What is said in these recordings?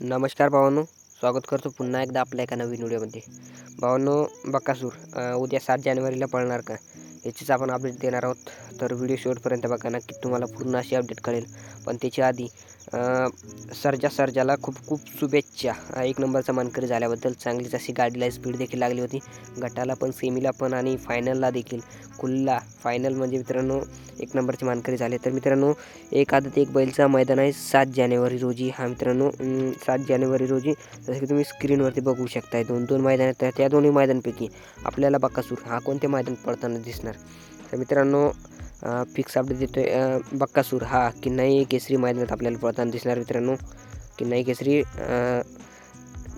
नमस्कार भावांनो स्वागत करतो पुन्हा एकदा आपल्या एका नवीन व्हिडिओमध्ये. भावांनो बकासूर उद्या सात जानेवारीला पळणार का? याचीच आपण अपडेट देणार आहोत. तर व्हिडिओ शेवटपर्यंत बघा नक्की तुम्हाला पूर्ण अशी अपडेट कळेल. पण त्याच्या आधी सरजा सरजाला खूप खूप शुभेच्छा. एक नंबरचा मानकरी झाल्याबद्दल चांगलीच अशी गाडीला स्पीड देखील लागली होती. गटाला पण सेमीला पण आणि फायनलला देखील. कुल्ला फायनल म्हणजे मित्रांनो एक नंबरचे मानकरी झाले. तर मित्रांनो एक आदत एक बैलचा मैदान आहे सात जानेवारी रोजी. हा मित्रांनो सात जानेवारी रोजी जसं की तुम्ही स्क्रीनवरती बघू शकताय दोन दोन मैदान आहेत. तर त्या दोन्ही मैदानपैकी आपल्याला बकासूर हा कोणत्या मैदान पडताना दिसणार? तर मित्रांनो फिक्स अपडेट देतोय आहे बक्कासूर. हा किन्नाई केसरी मैदानात आपल्याला पळताना दिसणार मित्रांनो. किन्नाई केसरी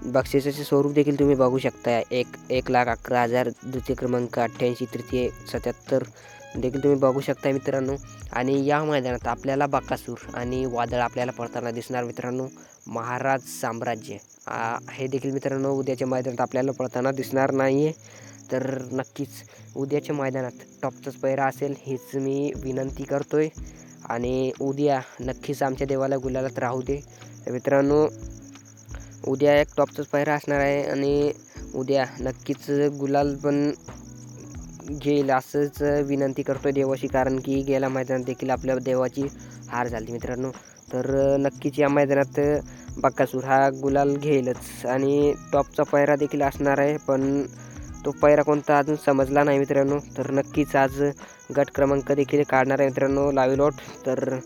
बक्षिसाचे स्वरूप देखील तुम्ही बघू शकता. एक एक लाख अकरा हजार द्वितीय क्रमांक अठ्ठ्याऐंशी तृतीय सत्याहत्तर देखील तुम्ही बघू शकता मित्रांनो. आणि या मैदानात आपल्याला बकासूर आणि वादळ आपल्याला पडताना दिसणार मित्रांनो. महाराज साम्राज्य. हे देखील मित्रांनो उद्याच्या मैदानात आपल्याला पडताना दिसणार नाही आहे तर नक्कीच उद्याच्या मैदानात टॉपचाच पैरा असेल हीच मी विनंती करतोय. आणि उद्या नक्कीच आमच्या देवाला गुलालात राहू दे. मित्रांनो उद्या एक टॉपचाच पैरा असणार आहे आणि उद्या नक्कीच गुलाल पण घेईल असंच विनंती करतोय देवाशी कारण की गेल्या मैदानात देखील आपल्या देवाची हार झाली मित्रांनो. तर नक्कीच या मैदानात बक्कासूर हा गुलाल घेईलच. आणि टॉपचा पायरा देखील असणार आहे पण तो पैरा कोणता अजून समजला नाही मित्रांनो. तर नक्कीच आज गट क्रमांक देखील काढणार आहे मित्रांनो लावीलोट तर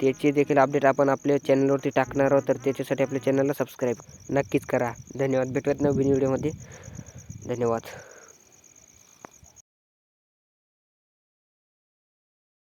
त्याची देखील अपडेट आपण आपल्या चॅनलवरती टाकणार आहोत. तर त्याच्यासाठी आपल्या चॅनलला सबस्क्राईब नक्कीच करा. धन्यवाद. भेटूयात नवीन व्हिडिओमध्ये धन्यवाद.